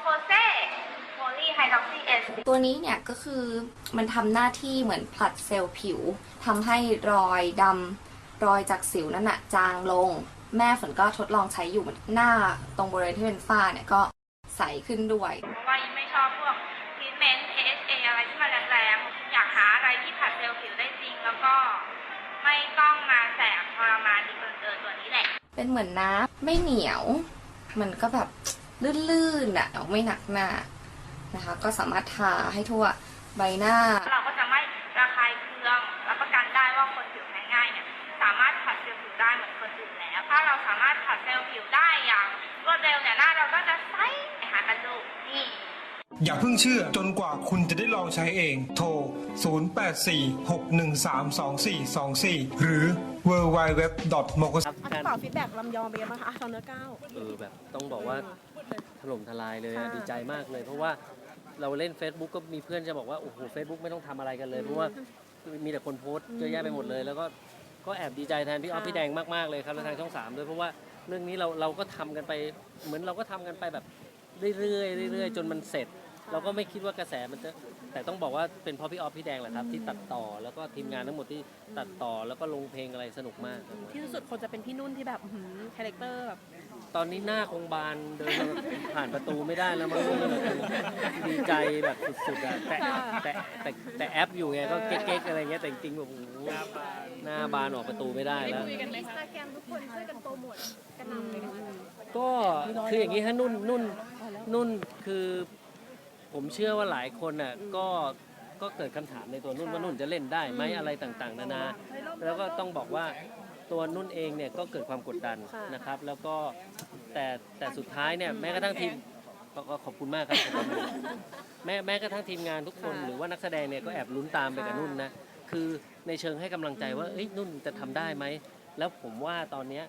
โฟเซโพลีไฮดรอกซีเอสตัวนี้เนี่ยก็คือมันทำหน้าที่เหมือนผลัดเซลล์ผิวทำให้รอยดำรอยจากสิวนั่นน่ะจางลง แม่ฝนก็ทดลองใช้อยู่หน้าตรงบริเวณที่เป็นฝ้าเนี่ยก็ใสขึ้นด้วย เพราะว่ายิ่งไม่ชอบพวกทรีทเมนต์ AHA อะไรที่มันแรงๆ อยากหาอะไรที่ผัดเซลล์ผิวได้จริง แล้วก็ไม่ต้องมาแสบทรมานดีกเกินเกินตัวนี้แหละ เป็นเหมือนน้ำไม่เหนียว มันก็แบบ ลื่นๆอะไม่หนักหน้านะคะ ก็สามารถทาให้ทั่วใบหน้า อย่าเพิ่งเชื่อจนกว่าคุณจะได้ลองใช้เอง โทร 0846132424 หรือ www.mokos ครับอะการพี่เป่าฟีดแบ็กลำยองเป็นยังไงบ้างคะอะตอนเนื้อก้าวเออแบบต้องบอกว่าถล่มทลายเลยอะค่ะ ดีใจมากเลย เพราะว่าเราเล่น Facebook ก็มีเพื่อนจะบอกว่า โอ้โห Facebook ไม่ต้องทำอะไรกันเลย เพราะว่ามีแต่คนโพสต์เยอะแยะไปหมดเลย แล้วก็ก็แอบดีใจแทนพี่ออฟค่ะพี่แดงมาก ๆ เลยครับและทางช่องสามด้วยเพราะว่าเรื่องนี้เราเราก็ทำกันไป เหมือนเราก็ทำกันไปแบบเรื่อยๆเรื่อยๆจนมันเสร็จ เราก็ไม่คิดว่ากระแสมันจะแต่ต้องบอกว่าเป็นเพราะพี่ออฟพี่แดงแหละครับที่ตัดต่อแล้วก็ทีมงานทั้งหมดที่ตัดต่อแล้วก็ลงเพลงอะไรสนุกมากครับที่สุดคนจะเป็นพี่นุ่นที่แบบคาแรคเตอร์แบบตอนนี้หน้าคงบานเดินมาผ่านประตูไม่ได้แล้วมั้งดีใจแบบสุดๆอะแต่แต่แต่แต่แอปอยู่ไงก็เก๊กๆอะไรเงี้ยแต่จริงๆแบบโอ้โหหน้าบานออกประตูไม่ได้แล้วอินสตาแกรมทุกคนช่วยกันโปรโมทกันนำเลยนะคะ ก็คืออย่างนี้ฮะนุ่นนุ่นนุ่นคือ ผมเชื่อว่าหลายคนอะก็ก็เกิดคำถามในตัวนุ่นว่านุ่นจะเล่นได้ไหมอะไรต่างๆ นานา แล้วก็ต้องบอกว่าตัวนุ่นเองเนี่ยก็เกิดความกดดันค่ะ นะครับ แล้วก็แต่แต่สุดท้ายเนี่ยแม้กระทั่งทีมก็ก็ขอบคุณมากครับขอบคุณแม้แม้กระทั่งทีมงานทุกคนหรือว่านักแสดงเนี่ยก็แอบลุ้นตามไปกับนุ่นนะคือในเชิงให้กำลังใจว่าเอ้ยนุ่นจะทำได้ไหมแล้วผมว่าตอนเนี้ย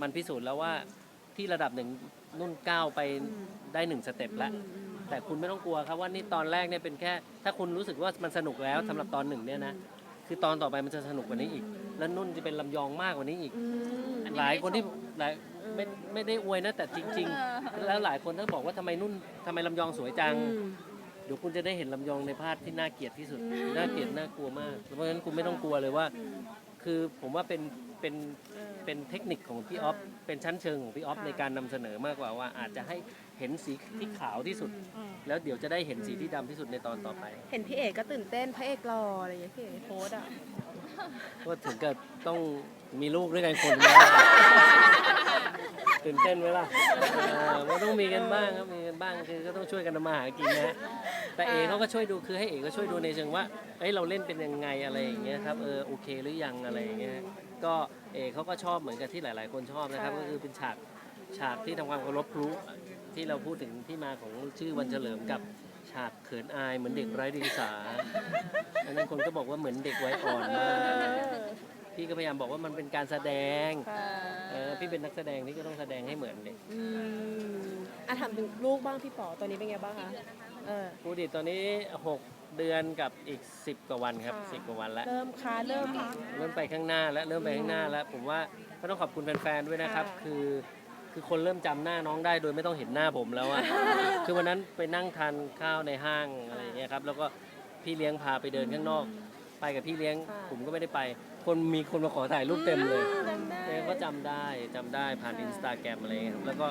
มันพิสูจน์แล้วว่าที่ระดับหนึ่งนุ่นก้าวไปได้หนึ่งสเต็ปแล้ว แต่คุณไม่ต้องกลัวครับว่านี่ตอนแรกเนี่ยเป็นแค่ ถ้าคุณรู้สึกว่ามันสนุกแล้วสำหรับตอนหนึ่งเนี่ยนะคือตอนต่อไปมันจะสนุกกว่านี้อีก แล้วนุ่นจะเป็นลำยองมากกว่านี้อีก หลายคนที่หลายไม่ไม่ได้อวยนะแต่จริง ๆ แล้วหลายคนถ้าบอกว่าทำไมนุ่นทำไมลำยองสวยจัง เดี๋ยวคุณจะได้เห็นลำยองในภาพที่น่าเกลียดที่สุด น่าเกลียดน่ากลัวมาก เพราะฉะนั้นคุณไม่ต้องกลัวเลยว่า คือผมว่าเป็นเป็น เป็นเทคนิคของพี่ออฟเป็นชั้นเชิงของพี่ออฟในการนำเสนอมากกว่าว่าอาจจะให้เห็นสีที่ขาวที่สุด แล้วเดี๋ยวจะได้เห็นสีที่ดำที่สุดในตอนต่อไปเห็นพี่เอกก็ตื่นเต้นพระเอกรออะไรอย่างเงี้ยพี่เอกโพสต์อะ ก็ถึงกับต้องมีลูกด้วยกันคนนะตื่นเต้นไหมล่ะเออมันต้องมีกันบ้างครับมีกันบ้างคือก็ต้องช่วยกันทำมาหากินนะแต่เอเขาก็ช่วยดูคือให้เอก็ช่วยดูในเชิงว่าเอ้ยเราเล่นเป็นยังไงอะไรอย่างเงี้ยครับเออโอเคหรือยังอะไรอย่างเงี้ย ก็เอเขาก็ชอบเหมือนกับที่หลาย ๆ คนชอบนะครับค่ะก็คือเป็นฉากฉากที่ทำความเคารพครูที่เราพูดถึงที่มาของชื่อวันเฉลิมกับฉากเขินอายเหมือนเด็กไร้เดียงสาอันนั้นคนก็บอกว่าเหมือนเด็กไว้อ่อนมากพี่ก็พยายามบอกว่ามันเป็นการแสดงค่ะเออพี่เป็นนักแสดงพี่ก็ต้องแสดงให้เหมือนเด็ก อืมอะถามถึงลูกบ้างพี่ป๋อตอนนี้เป็นไงบ้างคะ เออ ครูดิตตอนนี้ 6 เดือนกับอีก 10 กว่าวันครับค่ะ10กว่าวันแล้ว เริ่มค้าเริ่ม เริ่มไปข้างหน้าแล้วเริ่มไปข้างหน้าแล้ว ผมว่าก็ต้องขอบคุณแฟนๆด้วยนะครับ ค่ะคือคือคนเริ่มจำหน้าน้องได้โดยไม่ต้องเห็นหน้าผมแล้วอะ คือวันนั้นไปนั่งทานข้าวในห้างอะไรอย่างเงี้ยครับแล้วก็พี่เลี้ยงพาไปเดินข้างนอก ไปกับพี่เลี้ยงผมก็ไม่ได้ไป คนมีคนมาขอถ่ายรูปเต็มเลย จำได้เอก็จำได้จำได้ผ่านอินสตาแกรมอะไรเงี้ยครับแล้วก็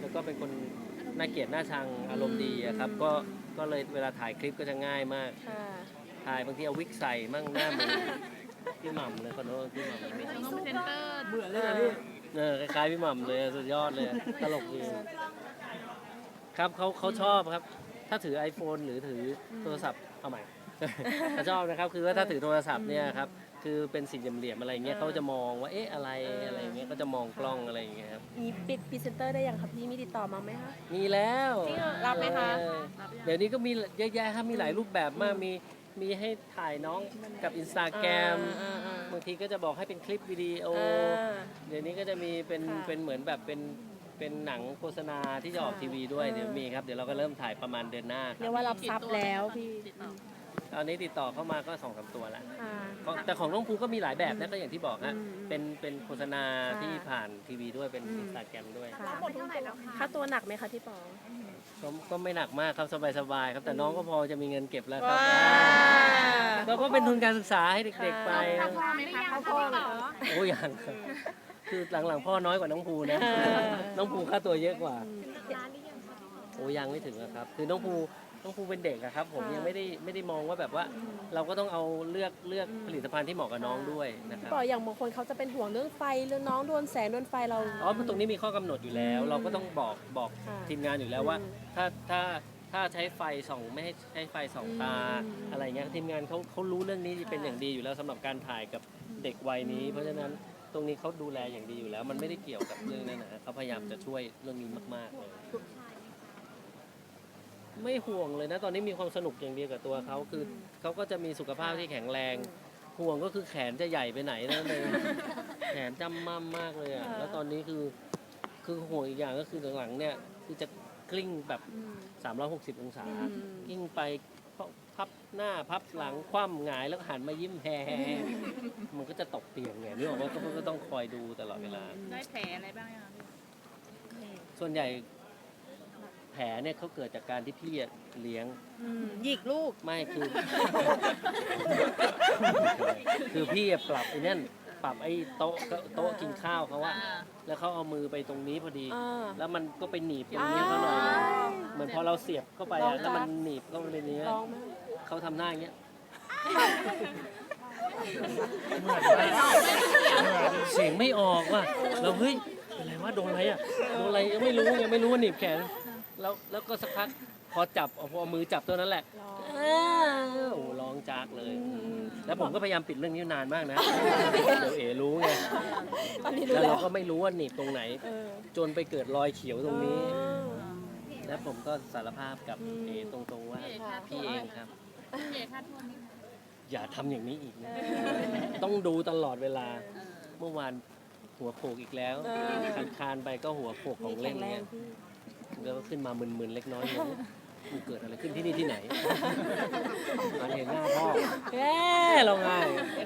แล้วก็เป็นคน น่าเกลียดน่าชังอารมณ์ดีอะครับ ก็ก็เลยเวลาถ่ายคลิปก็จะง่ายมาก ค่ะ ถ่ายบางทีเอาวิกใส่มั่งหน้าเหมือนพี่หม่ำเลยคนโน้นพี่หม่ำเบื่อเลยพี่เออคล้ายๆพี่หม่ำเลยสุดยอดเลยตลกดีครับเขาเขาชอบครับ ถ้าถือ iPhone หรือถือโทรศัพท์เอาใหม่เขาชอบนะครับ คือว่าถ้าถือโทรศัพท์เนี่ยครับ คือเป็นสี่เหลี่ยมๆอะไรเงี้ยเขาจะมองว่าเอ๊ะอะไรอะไรเงี้ยก็จะมองกล้องอะไรอย่างเงี้ยครับมีปิดพรีเซนเตอร์ได้ยังครับพี่มีติดต่อมาไหมคะมีแล้วจริงเหรอรับไหมคะเออเดี๋ยวนี้ก็มีเยอะแยะครับมีหลายรูปแบบมากมีมีให้ถ่ายน้องกับอินสตาแกรมอ่าอ่าบางทีก็จะบอกให้เป็นคลิปวิดีโอ อ่า เดี๋ยวนี้ก็จะมีเป็นค่ะเป็นเหมือนแบบเป็นเป็นหนังโฆษณาที่จะออกค่ะทีวีด้วยอ่าเดี๋ยวมีครับเดี๋ยวเราก็เริ่มถ่ายประมาณเดือนหน้าคเรีรัยบกว่ารับทรัพย์แล้วพี่ตอ นนี้ติดต่อเข้ามาก็สองสามตัวแล้วค่ะ ของแต่ของน้องภูก็มีหลายแบบนะก็อย่างที่บอกฮะอืมเป็นเป็นโฆษณาค่ะที่ผ่านทีวีด้วยเป็นอืม อินสตาแกรมด้วยค่ะค่าตัวหนักไหมคะพี่ป๋อก็ก็ไม่หนักมากครับสบายๆครับแต่น้องก็พอจะมีเงินเก็บแล้วครับว้าก็ก็เป็นทุนการศึกษาให้เด็กๆไปค่ะไม่ยังพ่อค่ะโอ้ยังครับคือหลังๆพ่อน้อยกว่าน้องภูนะน้องภูค่าตัวเยอะกว่าโอ้ยังไม่ถึงอะครับ คือน้องภู น้องภูเป็นเด็กอะครับ ผมยังไม่ได้ไม่ได้มองว่าแบบว่า เราก็ต้องเอาเลือกเลือกผลิตภัณฑ์ที่เหมาะกับน้องด้วยนะครับปออย่างบางคนเขาจะเป็นห่วงเรื่องไฟเรื่องน้องโดนแสงโดนไฟเรา อ๋อตรงนี้มีข้อกำหนดอยู่แล้ว เราก็ต้องบอกบอกค่ะทีมงานอยู่แล้วว่า อืมถ้าถ้าถ้าใช้ไฟส่องไม่ให้ใช้ไฟส่องตาอืมอะไรเงี้ยทีมงานเขาเขารู้เรื่องนี้เป็นอย่างดีอยู่แล้วสำหรับการถ่ายกับเด็กวัยนี้ เพราะฉะนั้นตรงนี้เขาดูแลอย่างดีอยู่แล้ว มันไม่ได้เกี่ยวกับเรื่องนั้นนะเขาพยายามจะช่วยเรื่องนี้มากๆเลย ไม่ห่วงเลยนะ ตอนนี้มีความสนุกอย่างเดียวกับตัวเขาคือเขาก็จะมีสุขภาพที่แข็งแรง ห่วงก็คือแขนจะใหญ่ไปไหนนั่นเองแขนจำมั่มมากเลยอะค่ะแล้วตอนนี้คือคือห่วงอีกอย่างก็คือหลังๆเนี่ยคือจะกลิ้งแบบอืม360 องศาอืมกลิ้งไปพับหน้าพับหลังคว่ำหงายแล้วหันมายิ้มแฮ่มันก็จะตกเตียงไงนี่บอกว่าก็ก็ต้องคอยดูตลอดเวลา ได้แผลอะไรบ้างยังพี่ส่วนใหญ่แผลเนี่ยเขาเกิดจากการที่พี่อะเลี้ยง อืมหยิกลูก ไม่คือ คือพี่อะปรับไอ้นั่นปรับไอ้โต๊ะโต๊ะกินข้าวเขาอะแล้วเขาเอามือไปตรงนี้พอดี อ่า แล้วมันก็ไปหนีบตรงนี้เขาหน่อยอ่าเหมือนพอเราเสียบเข้าไปลออะงแล้วมันจ้ะหนีบเข้าไปในนี้ลองไหมเขาทำหน้าอย่างเงี้ย เสียงไม่ออกว่ะเราเฮ้ยอะไรวะโดนอะไรอะโดนอะไรยังไม่รู้ยังไม่รู้ว่าหนีบแขน แล้วแล้วก็สักพักพอจับเอาพอมือจับตัวนั้นแหละลองโอ้โหร้องจากเลย แล้วผมก็พยายามปิดเรื่องนี้นานมากนะเดี๋ยวเอ๋รู้ไงตอนนี้รู้แล้วแล้เราว ก็ไม่รู้ว่าหนีบตรงไหนเออจนไปเกิดรอยเขียวตรงนี้อ่าแล้วผมก็สารภาพกับอืมเอตรงๆว่าค่ะพี่เองครับเอ๋ค่าโทษนี่อย่าทำอย่างนี้อีกนะต้องดูตลอดเวลา เมื่อวานหัวโขกอีกแล้ว เออคานคานๆไปก็หัวโขกของแข็เล่นงแรเนี่งยพี่ แล้วก็ขึ้นมามึนๆเล็กน้อยงงมันเกิดอะไรขึ้นที่นี่ที่ไหนมาเห็นหน้าพ่อเอ๊แม่ะเราไง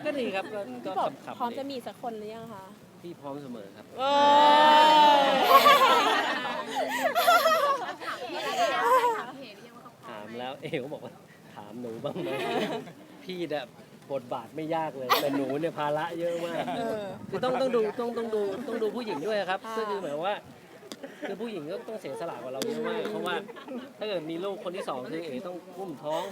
ก็ดีครับก็พี่ก็บอกขำๆพร้อมดีจะมีสักคนหรือยังคะพี่พร้อมเสมอครับเอ้ยถามแล้วเอ๋ก็บอกว่าถามหนูบ้างไหมพี่เนี่ยบทบาทไม่ยากเลย แต่หนูเนี่ยภาระเยอะมาก เออ คือต้องต้องดูต้องต้องดูต้องดูผู้หญิงด้วยครับค่ะก็คือหมายว่า คือผู้หญิงก็ต้องเสียสละกว่าเราเยอะมากเพราะว่าถ้าเกิดมีลูกคนที่สองคือเอ๋ต้องอุ้มท้อง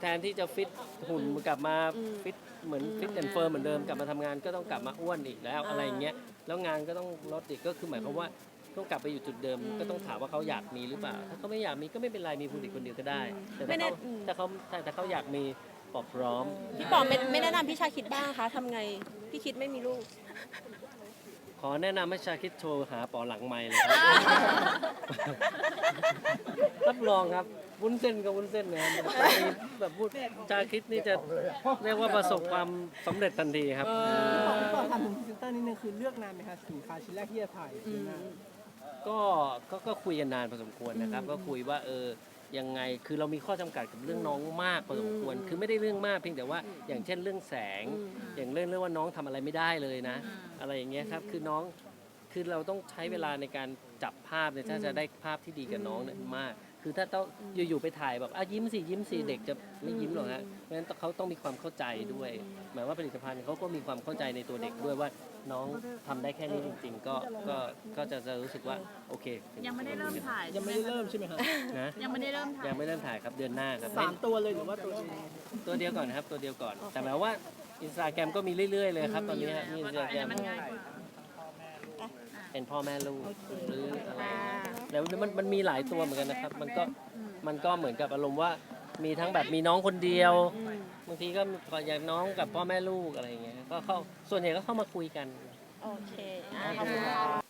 แทนที่จะฟิตหุ่นกลับมาฟิตเหมือนฟิตแอนด์เฟิร์มเหมือนเดิมกลับมาทำงานก็ต้องกลับมาอ้วนอีกแล้วอะไรอย่างเงี้ยแล้วงานก็ต้องลดอีกก็คือหมายความว่าต้องกลับไปอยู่จุดเดิม ก็ต้องถามว่าเขาอยากมีหรือเปล่า ถ้าเขาไม่อยากมีก็ไม่เป็นไรมีผู้เด็กคนเดียวก็ได้ แต่ไม่ถ้าแน่ เขาอืมถ้าเขาถ้าถ้าเขาอยากมีปอบพร้อม พี่ปอไม่ไม่แนะนำพี่ชาคิดบ้างคะทำไงพี่คิดไม่มีลูกข อแนะนำให้ชาคิดโทรหาปอหลังไม้เลยครับ รับรองครับวุ้นเส้นกับวุ้นเส้นนะครับแบบพูดชาคิดนี่จะเรียกว่าประสบความสำเร็จทันทีครับ ก่อนทำถึงพรีเซนเตอร์นิดนึงคือเลือกนานไหมคะสินค้าชิ้นแรกที่จะถ่ายปีหน้า ก็ก็ก็คุยกันนานพอสมควรนะครับ ก็คุยว่าเออ ยังไงคือเรามีข้อจำกัดกับเรื่องน้องมากพอสมควรอืมคือไม่ได้เรื่องมากเพียงแต่ว่า อย่างเช่นเรื่องแสงอืมอย่างเรื่องเรื่องว่าน้องทำอะไรไม่ได้เลยนะ อะไรอย่างเงี้ยครับคือน้องคือเราต้องใช้เวลาในการจับภาพเนี่ยถ้าจะได้ภาพที่ดีกับน้องเนี่ยมาก คือถ้าต้องอยู่ๆไปถ่ายแบบอะยิ้มสิยิ้มสิเด็กจะไม่ยิ้มหรอกฮะเพราะฉะนั้นเขาต้องมีความเข้าใจด้วย หมายว่าผลิตภัณฑ์เขาก็มีความเข้าใจในตัวเด็กด้วยว่าน้องทำได้แค่นี้จริง ๆ ก็ก็ก็จะจะรู้สึกว่าโอเคยังไม่ได้เริ่มถ่ายยังไม่ได้เริ่มใช่ไหมคะนะยังไม่ได้เริ่มถ่ายยังไม่เริ่มถ่ายครับเดือนหน้าครับสามตัวเลยหรือว่าตัวเดียวตัวเดียวก่อนนะครับตัวเดียวก่อน แต่หมายว่าอินสตาแกรมก็มีเรื่อยๆเลยครับตอนนี้ฮะมีอินสตาแกรมมันง่ายกว่า เป็นพ่อแม่ลูกหรืออะไรแล้วมันมันมีหลายตัวเหมือนกันนะครับ มันก็มันก็เหมือนกับอารมณ์ว่ามีทั้งแบบมีน้องคนเดียวบางทีก็อย่างน้องกับพ่อแม่ลูกอะไรอย่างเงี้ยก็เข้าส่วนใหญ่ก็เข้ามาคุยกัน โอเคอะขอบคุณค่ะ